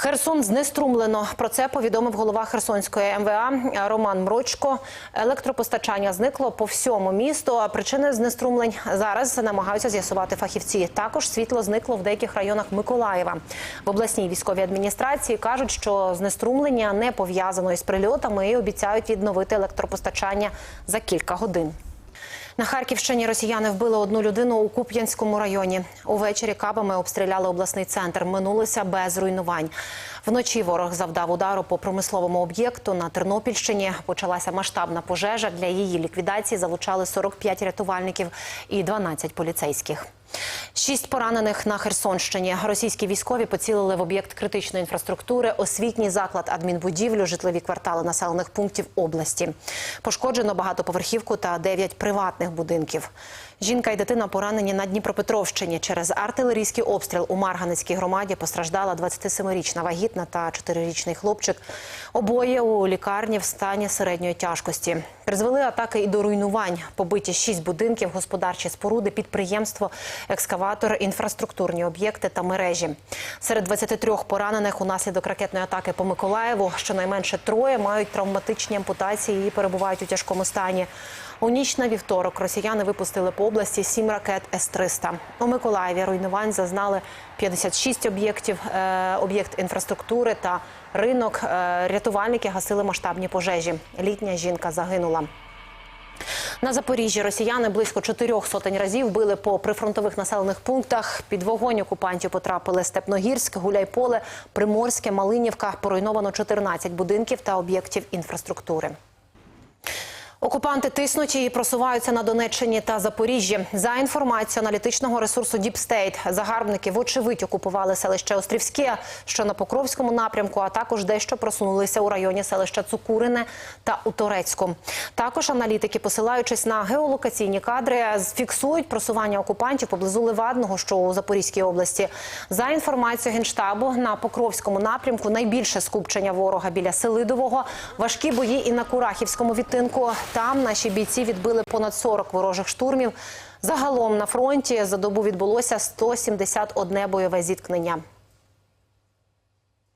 Херсон знеструмлено. Про це повідомив голова Херсонської МВА Роман Мрочко. Електропостачання зникло по всьому місту. А причини знеструмлень зараз намагаються з'ясувати фахівці. Також світло зникло в деяких районах Миколаєва. В обласній військовій адміністрації кажуть, що знеструмлення не пов'язано із прильотами і обіцяють відновити електропостачання за кілька годин. На Харківщині росіяни вбили одну людину у Куп'янському районі. Увечері кабами обстріляли обласний центр. Минулося без руйнувань. Вночі ворог завдав удару по промисловому об'єкту на Тернопільщині. Почалася масштабна пожежа. Для її ліквідації залучали 45 рятувальників і 12 поліцейських. Шість поранених на Херсонщині. Російські військові поцілили в об'єкт критичної інфраструктури, освітній заклад, адмінбудівлю, житлові квартали населених пунктів області. Пошкоджено багатоповерхівку та дев'ять приватних будинків. Жінка і дитина поранені на Дніпропетровщині. Через артилерійський обстріл у Марганецькій громаді постраждала 27-річна вагітна та 4-річний хлопчик. Обоє у лікарні в стані середньої тяжкості. Призвели атаки і до руйнувань. Побиті шість будинків, господарчі споруди, підприємство, екскаватор, інфраструктурні об'єкти та мережі. Серед 23 поранених унаслідок ракетної атаки по Миколаєву щонайменше троє мають травматичні ампутації і перебувають у тяжкому стані. У ніч на вівторок росіяни випустили по області сім ракет С-300. У Миколаєві руйнувань зазнали 56 об'єктів, е, об'єкт інфраструктури та ринок. Е, рятувальники гасили масштабні пожежі. Літня жінка загинула. На Запоріжжі росіяни близько чотирьох сотень разів били по прифронтових населених пунктах. Під вогонь окупантів потрапили Степногірськ, Гуляйполе, Приморське, Малинівка. Поруйновано 14 будинків та об'єктів інфраструктури. Окупанти тиснуть і просуваються на Донеччині та Запоріжжі. За інформацією аналітичного ресурсу Діпстейт, загарбники вочевидь окупували селище Острівське, що на Покровському напрямку, а також дещо просунулися у районі селища Цукурине та у Торецьку. Також аналітики, посилаючись на геолокаційні кадри, фіксують просування окупантів поблизу Левадного, що у Запорізькій області. За інформацією генштабу на Покровському напрямку найбільше скупчення ворога біля Селидового, важкі бої і на Курахівському відтинку. Там наші бійці відбили понад 40 ворожих штурмів. Загалом на фронті за добу відбулося 171 бойове зіткнення.